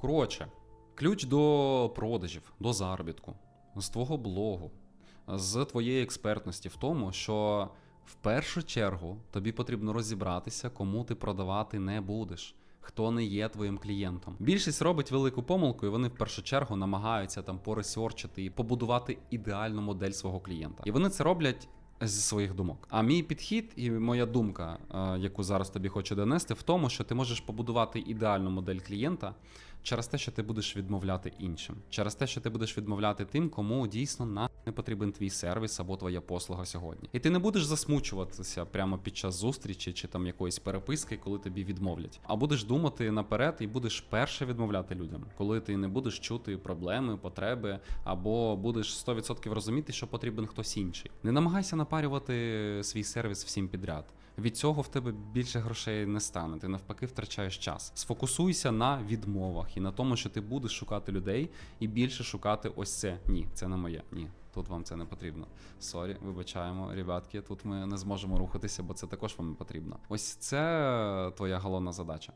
Коротше, ключ до продажів, до заробітку, з твого блогу, з твоєї експертності в тому, що в першу чергу тобі потрібно розібратися, кому ти продавати не будеш. Хто не є твоїм клієнтом. Більшість робить велику помилку, і вони в першу чергу намагаються там поресерчити і побудувати ідеальну модель свого клієнта. І вони це роблять зі своїх думок. А мій підхід і моя думка, е, яку зараз тобі хочу донести, в тому, що ти можеш побудувати ідеальну модель клієнта через те, що ти будеш відмовляти іншим, через те, що ти будеш відмовляти тим, кому дійсно на не потрібен твій сервіс або твоя послуга сьогодні. І ти не будеш засмучуватися прямо під час зустрічі чи там якоїсь переписки, коли тобі відмовлять. А будеш думати наперед і будеш перше відмовляти людям, коли ти не будеш чути проблеми, потреби, або будеш 100% розуміти, що потрібен хтось інший. Не намагайся напарювати свій сервіс всім підряд. Від цього в тебе більше грошей не стане. Ти навпаки втрачаєш час. Сфокусуйся на відмовах і на тому, що ти будеш шукати людей і більше шукати ось це. Ні, це не моє. Ні, тут вам це не потрібно. Сорі, вибачаємо, ребятки. Тут ми не зможемо рухатися, бо це також вам не потрібно. Ось це твоя головна задача.